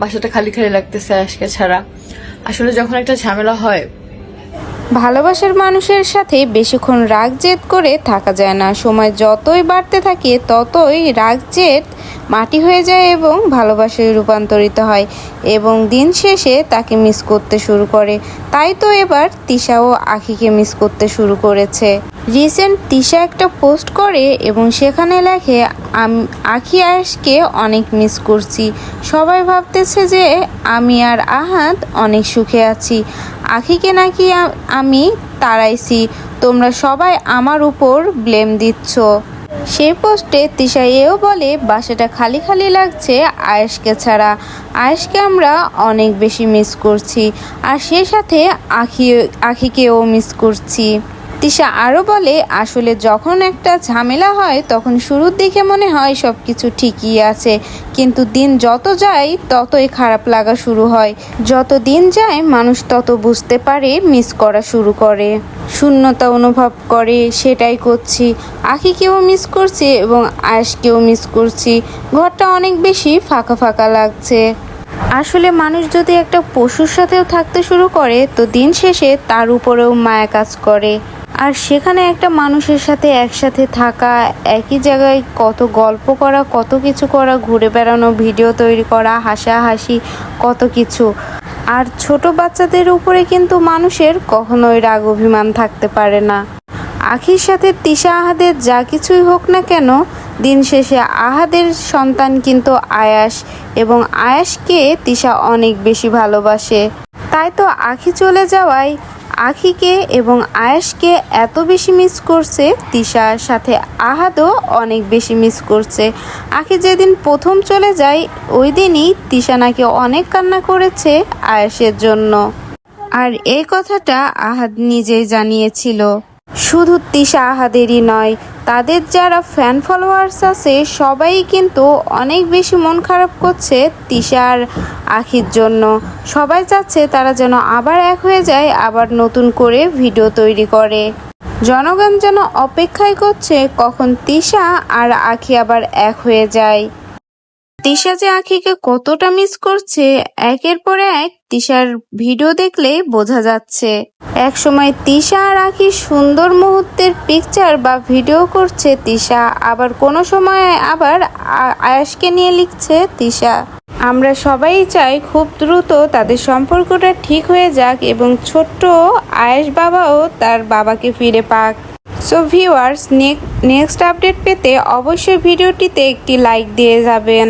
বাসাটা খালি খালি লাগতেছে আজকে ছাড়া। আসলে যখন একটা ঝামেলা হয়, ভালোবাসার মানুষের সাথে বেশিক্ষণ রাগ জেদ করে থাকা যায় না। সময় যতই বাড়তে থাকে, ততই রাগ জেদ মাটি হয়ে যায় এবং ভালোবাসায় রূপান্তরিত হয় এবং দিন শেষে তাকে মিস করতে শুরু করে। তাই তো এবার তিশাও আখিকে মিস করতে শুরু করেছে। রিসেন্ট তিশা একটা পোস্ট করে এবং সেখানে লেখে, আমি, আখি আয়েশকে অনেক মিস করছি। সবাই ভাবতেছে যে আমি আর আহাত অনেক সুখে আছি। আখিকে নাকি আমি তাড়াইছি। তোমরা সবাই আমার উপর ব্লেম দিচ্ছ। সেই পোস্টে তিশা এও বলে, বাসাটা খালি খালি লাগছে আয়েশকে ছাড়া। আয়েশকে আমরা অনেক বেশি মিস করছি, আর সে সাথে আখি আখিকেও মিস করছি। তিশা আরও বলে, আসলে যখন একটা ঝামেলা হয়, তখন শুরুর দিকে মনে হয় সব কিছু ঠিকই আছে। কিন্তু দিন যত যায়, ততই খারাপ লাগা শুরু হয়। যত দিন যায়, মানুষ তত বুঝতে পারে, মিস করা শুরু করে। শূন্যতা অনুভব করে, সেটাই করছি। আখিকেও মিস করছি এবং আয়েশকেও মিস করছি। ঘরটা অনেক বেশি ফাঁকা ফাঁকা লাগছে। আসলে মানুষ যদি একটা পশুর সাথেও থাকতে শুরু করে, তো দিন শেষে তার উপরেও মায়া কাজ করে। আর সেখানে একটা মানুষের সাথে একসাথে থাকা, একই জায়গায় কত গল্প করা, কত কিছু করা, ঘুরে বেড়ানো, ভিডিও তৈরি করা, হাসাহাসি, কত কিছু। আর ছোট বাচ্চাদের উপরে কিন্তু মানুষের কখনোই রাগ অভিমান থাকতে পারে না। আখির সাথে তিশা আহাদের যা কিছুই হোক না কেন, দিন শেষে আহাদের সন্তান কিন্তু আয়াস এবং আয়াসকে তিশা অনেক বেশি ভালোবাসে। তাই তো আখি চলে যাওয়ায় আখিকে এবং আয়েশকে এত বেশি মিস করছে, তিশার সাথে আহাদও অনেক বেশি মিস করছে। আখি যেদিন প্রথম চলে যায়, ওই দিনই তিশা নাকি অনেক কান্না করেছে আয়েশের জন্য। আর এই কথাটা আহাদ নিজেই জানিয়েছিল। শুধু তিশা আহাদেরই নয়, তাদের যারা ফ্যান ফলোয়ার্স আছে, সবাই কিন্তু অনেক বেশি মন খারাপ করছে তিশার আখির জন্য। সবাই চাচ্ছে তারা যেন আবার এক হয়ে যায়, আবার নতুন করে ভিডিও তৈরি করে। জনগণ যেন অপেক্ষায় করছে কখন তিশা আর আখি আবার এক হয়ে যায়। তিশা যে আখিকে কতটা মিস করছে, একের পর এক তিশার ভিডিও দেখলে বোঝা যাচ্ছে। এক সময় তিশা আর আখি সুন্দর মুহূর্তের পিকচার বা ভিডিও করছে তিশা, আবার কোনো সময় আবার আয়াসকে নিয়ে লিখছে তিশা। আমরা সবাই চাই খুব দ্রুত তাদের সম্পর্কটা ঠিক হয়ে যাক এবং ছোট্ট আয়েশ বাবাও তার বাবাকে ফিরে পাক। সো ভিউয়ার্স নেক্সট আপডেট পেতে অবশ্যই ভিডিওটিতে একটি লাইক দিয়ে যাবেন।